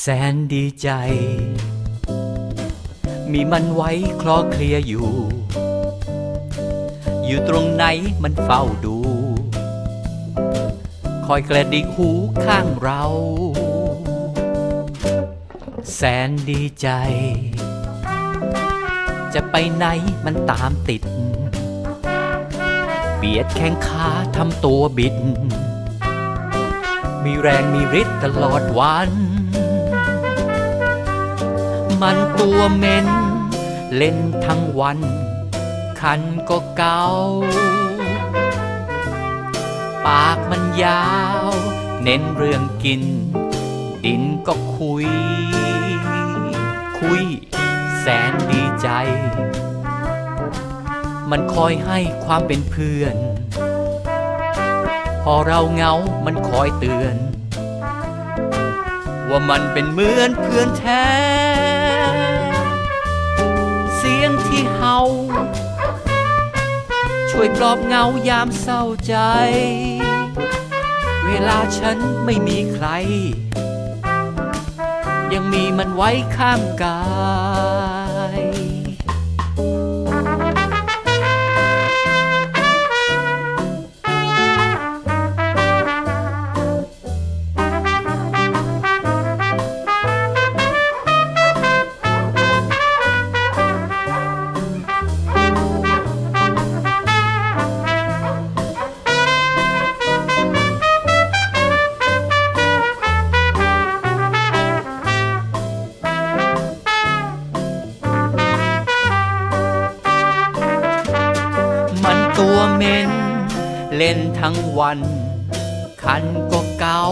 แสนดีใจ มีมันไว้คลอเคลียอยู่ อยู่ตรงไหนมันเฝ้าดู คอยแกลดิกหูข้างเรา แสนดีใจ จะไปไหนมันตามติด เบียดแข้งขาทำตัวบิด มีแรงมีฤทธิ์ตลอดวัน มันตัวเหม็น เล่นทั้งวัน คันก็เกา ปากมันยาว เน้นเรื่องกิน ดินก็คุย คุย แสนดีใจ มันคอยให้ความเป็นเพื่อน พอเราเหงา มันคอยเตือน ว่ามันเป็นเหมือนเพื่อนแท้ เสียงที่เฮาช่วยปลอบเหงายามเศร้าใจ เวลาฉันไม่มีใคร ยังมีมันไว้ข้างกาย ตัวเหม็น เล่นทั้งวัน คันก็เกา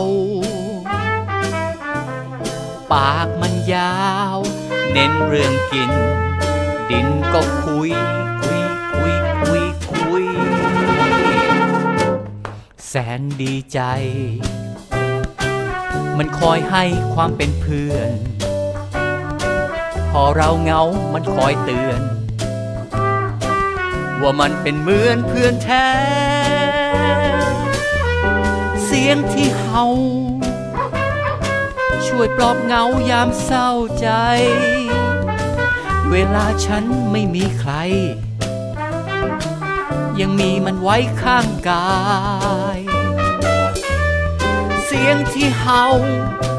ปากมันยาว เน้นเรื่องกิน ดินก็คุย คุย คุย คุย คุย แสนดีใจ มันคอยให้ความเป็นเพื่อน พอเราเหงา มันคอยเตือน ว่ามันเป็นเหมือนเพื่อนแท้ เสียงที่เฮาช่วยปลอบเหงายามเศร้าใจ เวลาฉันไม่มีใคร ยังมีมันไว้ข้างกาย เสียงที่เฮา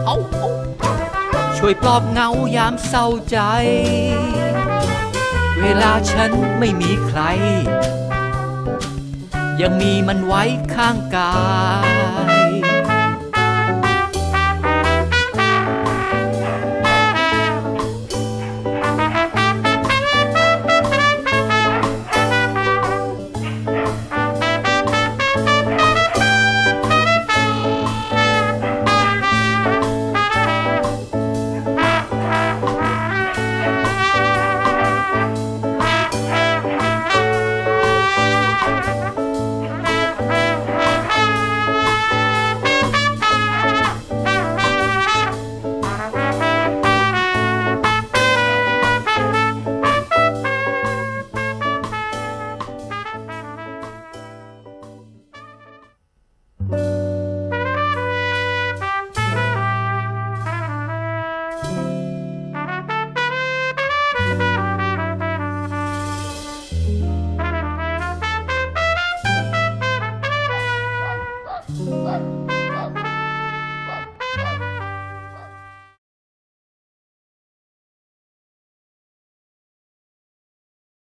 เอาเอาช่วยปลอบเหงายามเศร้าใจ เวลาฉันไม่มีใคร ยังมีมันไว้ข้างกาย「